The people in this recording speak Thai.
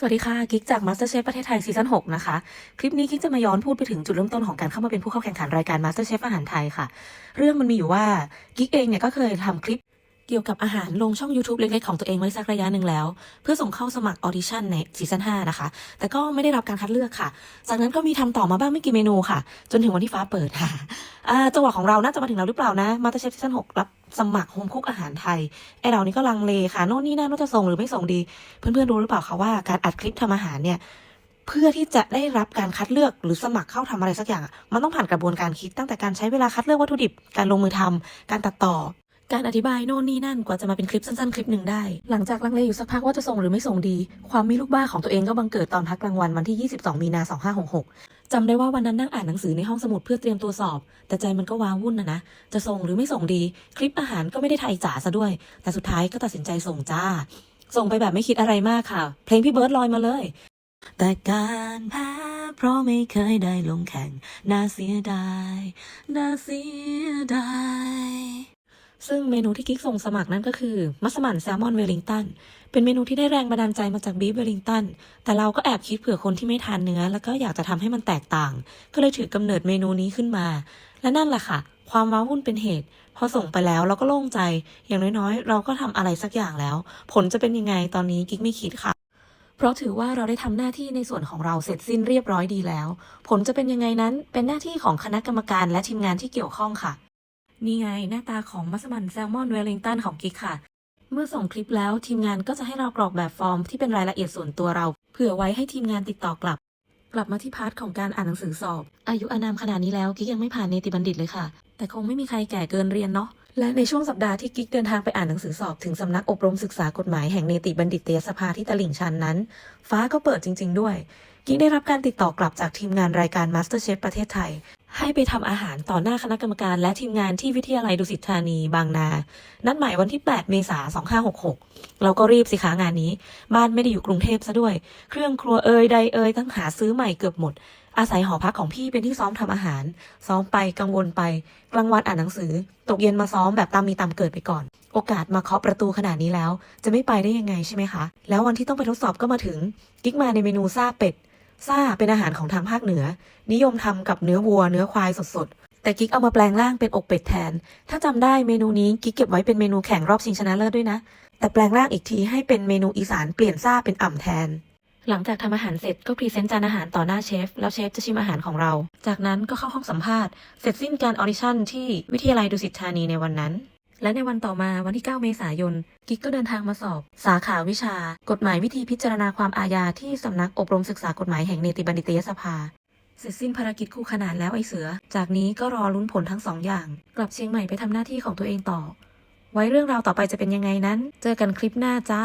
สวัสดีค่ะ กิ๊กจาก MasterChef ประเทศไทยซีซั่น6นะคะ คลิปนี้กิ๊กจะมาย้อนพูดไปถึงจุดเริ่มต้นของการเข้ามาเป็นผู้เข้าแข่งขันรายการ MasterChef อาหารไทยค่ะ เรื่องมันมีอยู่ว่ากิ๊กเองเนี่ยก็เคยทำคลิป เกี่ยวกับอาหารลงช่อง YouTube เล็กๆของตัวเองไว้สักระยะหนึ่งแล้ว เพื่อส่งเข้าสมัครออดิชั่นในซีซั่น5นะคะ แต่ก็ไม่ได้รับการคัดเลือกค่ะ จากนั้นก็มีทำต่อมาบ้างไม่กี่เมนูค่ะ จนถึงวันที่ฟ้าเปิดค่ะจังหวะของเราน่าจะมาถึงเราหรือเปล่านะ MasterChef ซีซั่น6รับสมัครโฮมคุกอาหารไทยไอเรานี่ก็ลังเลค่ะโน่นนี่นั่นว่าจะส่งหรือไม่ส่งดี เพื่อนๆรู้หรือเปล่าคะว่าการอัดคลิปทำอาหารเนี่ยเพื่อที่จะได้รับการคัดเลือกหรือสมัครเข้าทำอะไรสักอย่าง มันต้องผ่านกระบวนการคิดตั้งแต่การใช้เวลาคัดเลือกวัตถุดิบ การลงมือทำการตัดต่อ การอธิบายโน่นนี่นั่นกว่าจะมาเป็นคลิปสั้นๆ คลิปหนึ่งได้ หลังจากลังเลอยู่สักพักว่าจะส่งหรือไม่ส่งดี ความมีลูกบ้าของตัวเองก็บังเกิดตอนพักกลางวันวันที่ 22 มีนา 2566จำได้ว่าวันนั้นนั่งอ่านหนังสือในห้องสมุดเพื่อเตรียมตัวสอบ แต่ใจมันก็ว้าวุ่นนะนะ จะส่งหรือไม่ส่งดี คลิปอาหารก็ไม่ได้ไทยจ๋าซะด้วย แต่สุดท้ายก็ตัดสินใจส่งจ้า ส่งไปแบบไม่คิดอะไรมากค่ะ เพลงพี่เบิร์ดลอยมาเลย แต่การแพ้เพราะไม่เคยได้ลงแข่งน่าเสียดายน่าเสียดาย ซึ่งเมนูที่กิ๊กส่งสมัครนั่นก็คือ มัสมั่นแซลมอนเวลลิงตัน เป็นเมนูที่ได้แรงบันดาลใจมาจากบีฟเวลลิงตัน แต่เราก็แอบคิดเผื่อคนที่ไม่ทานเนื้อ แล้วก็อยากจะทำให้มันแตกต่าง ก็เลยถือกำเนิดเมนูนี้ขึ้นมา และนั่นแหละค่ะ ความว้าวุ่นเป็นเหตุ พอส่งไปแล้วเราก็โล่งใจ อย่างน้อยๆ เราก็ทำอะไรสักอย่างแล้ว ผลจะเป็นยังไงตอนนี้กิ๊กไม่คิดค่ะเพราะถือว่าเราได้ทำหน้าที่ในส่วนของเราเสร็จสิ้นเรียบร้อยดีแล้ว ผลจะเป็นยังไงนั้นเป็นหน้าที่ของคณะกรรมการและทีมงานที่เกี่ยวข้องค่ะ นี่ไงหน้าตาของมัสมั่นแซลมอนเวลลิงตันของกิกค่ะ เมื่อส่งคลิปแล้วทีมงานก็จะให้เรากรอกแบบฟอร์มที่เป็นรายละเอียดส่วนตัวเรา เผื่อไว้ให้ทีมงานติดต่อกลับ กลับมาที่พาร์ทของการอ่านหนังสือสอบ อายุอานามขนาดนี้แล้วกิ๊กยังไม่ผ่านเนติบัณฑิตเลยค่ะ แต่คงไม่มีใครแก่เกินเรียนเนาะและในช่วงสัปดาห์ที่กิ๊กเดินทางไปอ่านหนังสือสอบถึงสำนักอบรมศึกษากฎหมายแห่งเนติบัณฑิตยสภาที่ตลิ่งชันนั้น ฟ้าก็เปิดจริง ๆ ด้วย กิ๊กได้รับการติดต่อกลับจากทีมงานรายการ MasterChef ประเทศไทย ให้ไปทำอาหารต่อหน้าคณะกรรมการและทีมงานที่วิทยาลัยดุสิตธานีบางนา นัดหมายวันที่ 8 เมษายน 2566 เราก็รีบสิคะงานนี้ บ้านไม่ได้อยู่กรุงเทพซะด้วย เครื่องครัวเอยใดเอยต้องหาซื้อใหม่เกือบหมด อาศัยหอพักของพี่เป็นที่ซ้อมทำอาหาร ซ้อมไปกังวลไป กลางวันอ่านหนังสือ ตกเย็นมาซ้อมแบบตามมีตามเกิดไปก่อน โอกาสมาเคาะประตูขนาดนี้แล้ว จะไม่ไปได้ยังไงใช่ไหมคะ แล้ววันที่ต้องไปทดสอบก็มาถึง กิ๊กมาในเมนูซาเป็ด ซ่าเป็นอาหารของทางภาคเหนือ นิยมทำกับเนื้อวัวเนื้อควายสดๆ แต่กิ๊กเอามาแปลงร่างเป็นอกเป็ดแทน ถ้าจำได้เมนูนี้กิ๊กเก็บไว้เป็นเมนูแข่งรอบชิงชนะเลิศด้วยนะ แต่แปลงร่างอีกทีให้เป็นเมนูอีสานเปลี่ยนซ่าเป็นอ่ำแทน หลังจากทำอาหารเสร็จก็พรีเซนต์จานอาหารต่อหน้าเชฟ แล้วเชฟจะชิมอาหารของเรา จากนั้นก็เข้าห้องสัมภาษณ์ เสร็จสิ้นการออดิชั่นที่วิทยาลัยดุสิตธานีในวันนั้น และในวันต่อมาวันที่ 9 เมษายน กิ๊กก็เดินทางมาสอบ สาขาวิชา กฎหมายวิธีพิจารณาความอาญาที่สำนักอบรมศึกษากฎหมายแห่งเนติบัณฑิตยสภาเสร็จสิ้นภารกิจคู่ขนานแล้วไอเสือ จากนี้ก็รอลุ้นผลทั้งสองอย่าง กลับเชียงใหม่ไปทำหน้าที่ของตัวเองต่อ ไว้เรื่องราวต่อไปจะเป็นยังไงนั้น เจอกันคลิปหน้าจ้า